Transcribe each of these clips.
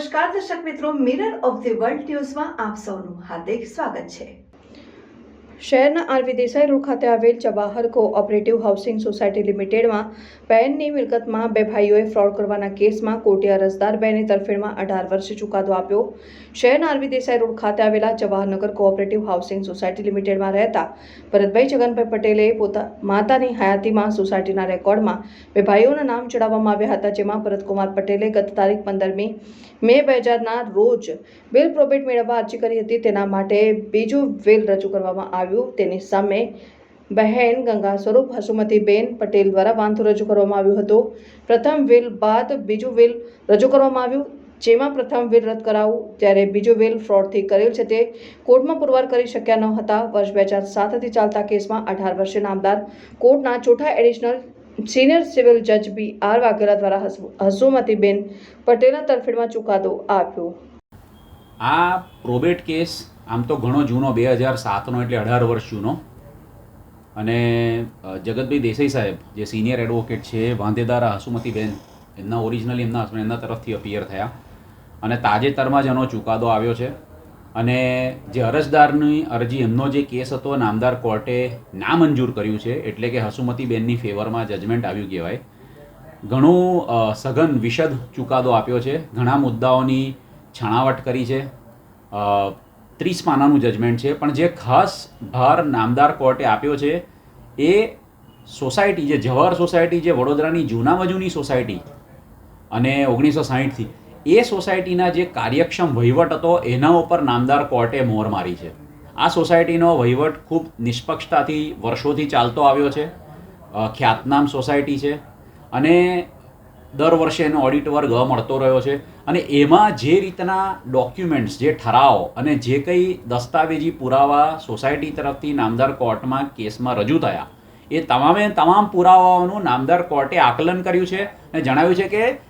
નમસ્કાર, દર્શક મિત્રો મિરર ઓફ ધી વર્લ્ડ ન્યૂઝમાં આપ સૌનું હાર્દિક સ્વાગત છે. શહેરના આરવી દેસાઈ રોડ ખાતે આવેલ જવાહર કોઓપરેટિવ હાઉસિંગ સોસાયટી લિમિટેડમાં બહેનની મિલકતમાં બે ભાઈઓએ ફ્રોડ કરવાના કેસમાં કોર્ટે અરજદાર બહેનની તરફેણમાં અઢાર વર્ષે ચુકાદો આપ્યો. શહેરના આરવી દેસાઈ રોડ ખાતે આવેલા જવાહરનગર કોઓપરેટિવ હાઉસિંગ સોસાયટી લિમિટેડમાં રહેતા ભરતભાઈ જગનભાઈ પટેલે પોતા, માતાની હયાતીમાં સોસાયટીના રેકોર્ડમાં બે ભાઈઓના નામ ચડાવવામાં આવ્યા હતા, જેમાં ભરતકુમાર પટેલે ગત તારીખ પંદરમી મે બે હજારના રોજ બિલ પ્રોબેટ મેળવવા અરજી કરી હતી. તેના માટે બીજું વેલ રજૂ કરવામાં આવ્યું. તેની સામે બહેન ગંગા સ્વરૂપ હસુમતીબેન પટેલ દ્વારા વાંધો રજૂ કરવામાં આવ્યો હતો. પ્રથમ વેલ બાદ બીજું વિલ રજૂ કરવામાં આવ્યું. જેમાં પ્રથમ વિલ રદ કરાવું, ત્યારે બીજો વિલ ફ્રોડથી કરેલ છે તે કોર્ટમાં પુરવાર કરી શક્યા ન હતા. વર્ષ બે હજાર સાતથી ચાલતા કેસમાં અઢાર વર્ષે નામદાર કોર્ટના ચોથા એડિશનલ સિનિયર સિવિલ જજ બી આર વાઘેલા દ્વારા હસુ- હસુમતીબેન પટેલના તરફેણમાં ચુકાદો આપ્યો. આ પ્રોબેટ કેસ આમ તો ઘણો જૂનો, બે હજાર સાતનો એટલે અઢાર વર્ષ જૂનો. અને જગતભાઈ દેસાઈ સાહેબ, જે સિનિયર એડવોકેટ છે, વાંધેદારા હસુમતીબેન એમના ઓરિજિનલી એમના હસબન્ડ એમના તરફથી અપિયર થયા. અને તાજેતરમાં જ એનો ચુકાદો આવ્યો છે. અને જે અરજદારની અરજી, એમનો જે કેસ હતો, નામદાર કોર્ટે નામંજૂર કર્યું છે, એટલે કે હસુમતીબેનની ફેવરમાં જજમેન્ટ આવ્યું કહેવાય. ઘણું સઘન વિશદ ચુકાદો આપ્યો છે. ઘણા મુદ્દાઓની છણાવટ કરી છે. ત્રીસ પાનાનું જજમેન્ટ છે. પણ જે ખાસ ભાર નામદાર કોર્ટે આપ્યો છે, એ સોસાયટી, જે જવાહર સોસાયટી, જે વડોદરાની જૂનામાં જૂની સોસાયટી, અને ઓગણીસો સાહીઠથી એ સોસાયટીના જે કાર્યક્ષમ વહીવટ હતો, એના ઉપર નામદાર કોર્ટે મોર મારી છે. આ સોસાયટીનો વહીવટ ખૂબ નિષ્પક્ષતાથી વર્ષોથી ચાલતો આવ્યો છે. ખ્યાતનામ સોસાયટી છે. અને દર વર્ષે એનો ઓડિટ વર્ગ મળતો રહ્યો છે. અને એમાં જે રીતના ડોક્યુમેન્ટ્સ, જે ઠરાવો અને જે કંઈ દસ્તાવેજી પુરાવા સોસાયટી તરફથી નામદાર કોર્ટમાં કેસમાં રજૂ થયા, એ તમામે તમામ પુરાવાઓનું નામદાર કોર્ટે આકલન કર્યું છે અને જણાવ્યું છે કે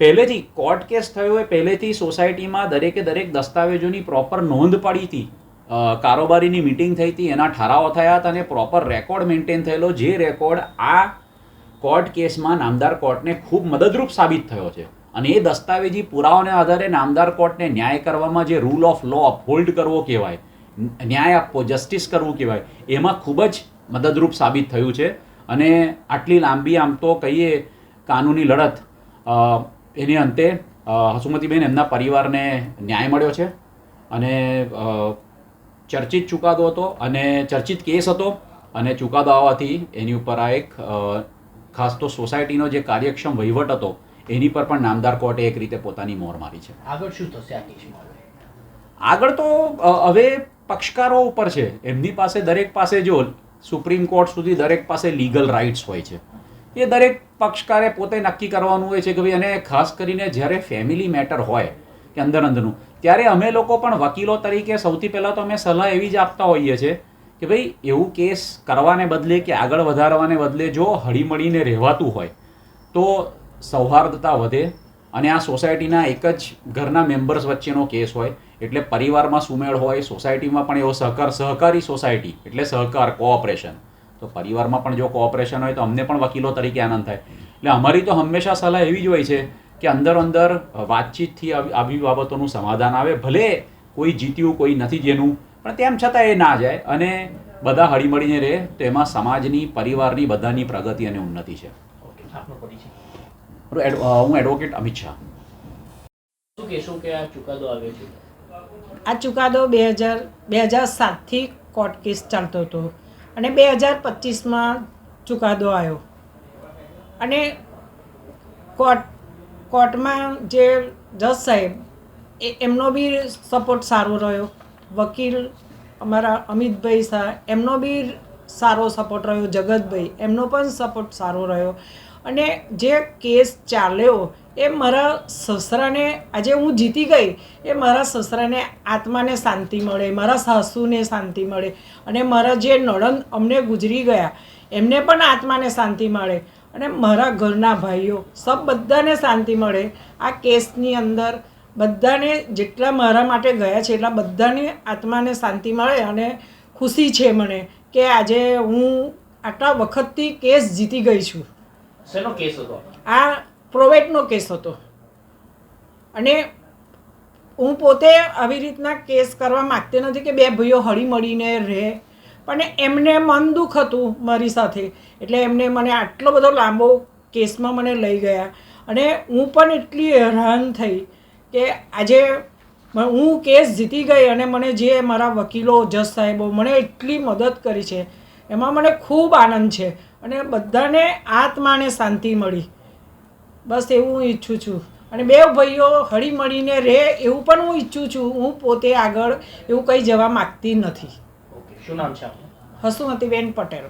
પહેલેથી કોર્ટ કેસ થયો હોય, પહેલેથી સોસાયટીમાં દરેકે દરેક દસ્તાવેજોની પ્રોપર નોંધ પડી હતી. કારોબારીની મિટિંગ થઈ હતી, એના ઠરાવો થયા હતા અને પ્રોપર રેકોર્ડ મેન્ટેન થયેલો, જે રેકોર્ડ આ કોર્ટ કેસમાં નામદાર કોર્ટને ખૂબ મદદરૂપ સાબિત થયો છે. અને એ દસ્તાવેજી પુરાવાને આધારે નામદાર કોર્ટને ન્યાય કરવામાં જે રૂલ ઓફ લો અપહોલ્ડ કરવો કહેવાય, ન્યાય આપવો જસ્ટિસ કરવું કહેવાય, એમાં ખૂબ જ મદદરૂપ સાબિત થયું છે. અને આટલી લાંબી આમ તો કહીએ, કાનૂની લડત એની અંતે હસુમતીબેન એમના પરિવારને ન્યાય મળ્યો છે અને ચર્ચિત ચુકાદો હતો અને ચર્ચિત કેસ હતો અને ચુકાદો આવવાથી એની ઉપર આ એક ખાસ તો સોસાયટીનો જે કાર્યક્ષમ વહીવટ હતો એની પર પણ નામદાર કોર્ટે એક રીતે પોતાની મોર મારી છે. આગળ શું થશે આ કેસમાં આગળ તો હવે પક્ષકારો ઉપર છે. એમની પાસે દરેક પાસે જો સુપ્રીમ કોર્ટ સુધી દરેક પાસે લીગલ રાઇટ્સ હોય છે. એ દરેક પક્ષકારે પોતે નક્કી કરવાનું હોય છે કે ભાઈ અને ખાસ કરીને જ્યારે ફેમિલી મેટર હોય કે અંદર અંદરનું ત્યારે અમે લોકો પણ વકીલો તરીકે સૌથી પહેલાં તો અમે સલાહ એવી જ આપતા હોઈએ છીએ કે ભાઈ એવું કેસ કરવાને બદલે કે આગળ વધારવાને બદલે જો હળીમળીને રહેવાતું હોય, તો સૌહાર્દતા વધે અને આ સોસાયટીના એક જ ઘરના મેમ્બર્સ વચ્ચેનો કેસ હોય, એટલે પરિવારમાં સુમેળ હોય, સોસાયટીમાં પણ એવો સહકાર, સહકારી સોસાયટી, એટલે સહકાર કોઓપરેશન તો પરિવારમાં પણ જો કોઓપરેશન હોય તો અમને પણ વકીલો તરીકે આનંદ થાય. એટલે અમારી તો હંમેશા સલાહ એવી જ હોય છે કે અંદર અંદર વાતચીતથી આવી બાબતોનું સમાધાન આવે. ભલે કોઈ જીત્યું કોઈ નથી જેનું પણ તેમ છતાં એ ના જાય અને બધા હળીમળીને રહે. તો એમાં સમાજની પરિવારની બધાની પ્રગતિ અને ઉન્નતિ છે. હું એડવોકેટ અમિત શાહ. શું કહેશો કે આ ચુકાદો આ ચુકાદો બે હજાર બે હજાર સાતથી કોર્ટ કેસ ચાલતો હતો. અને બે હજાર પચીસમાં ચુકાદો આવ્યો. અને કોર્ટ, કોર્ટમાં જે જજ સાહેબ, એ એમનો બી સપોર્ટ સારો રહ્યો. વકીલ અમારા અમિતભાઈ શાહ એમનો બી સારો સપોર્ટ રહ્યો, જગતભાઈ, એમનો પણ સપોર્ટ સારો રહ્યો. અને જે કેસ ચાલ્યો એ મારા સસરાને, આજે હું જીતી ગઈ, એ મારા સસરાને આત્માને શાંતિ મળે, મારા સાસુને શાંતિ મળે અને મારા જે નણંદ અમને ગુજરી ગયા, એમને પણ આત્માને શાંતિ મળે અને મારા ઘરના ભાઈઓ સબ બધાને શાંતિ મળે. આ કેસની અંદર બધાને જેટલા મારા માટે ગયા છે એટલા બધાને આત્માને શાંતિ મળે અને ખુશી છે મને કે આજે હું આટલા વખતથી કેસ જીતી ગઈ છું. શેનો કેસ હતો? આ પ્રોવેટનો કેસ હતો. અને હું પોતે આવી રીતના કેસ કરવા માગતી નથી કે બે ભાઈઓ હળી મળીને રહે. પણ એમને મન દુઃખ હતું મારી સાથે. એટલે એમને મને આટલો બધો લાંબો કેસમાં મને લઈ ગયા. અને હું પણ એટલી હેરાન થઈ કે આજે હું કેસ જીતી ગઈ અને મને જે મારા વકીલો જજ સાહેબો, મને એટલી મદદ કરી છે. એમાં મને ખૂબ આનંદ છે. અને બધાને આત્માને શાંતિ મળી. બસ એવું હું ઈચ્છું છું. અને બે ભાઈઓ હળી મળીને રહે એવું પણ હું ઈચ્છું છું. હું પોતે આગળ એવું કંઈ જવા માગતી નથી. શું નામ છે હસુમતીબેન પટેલ.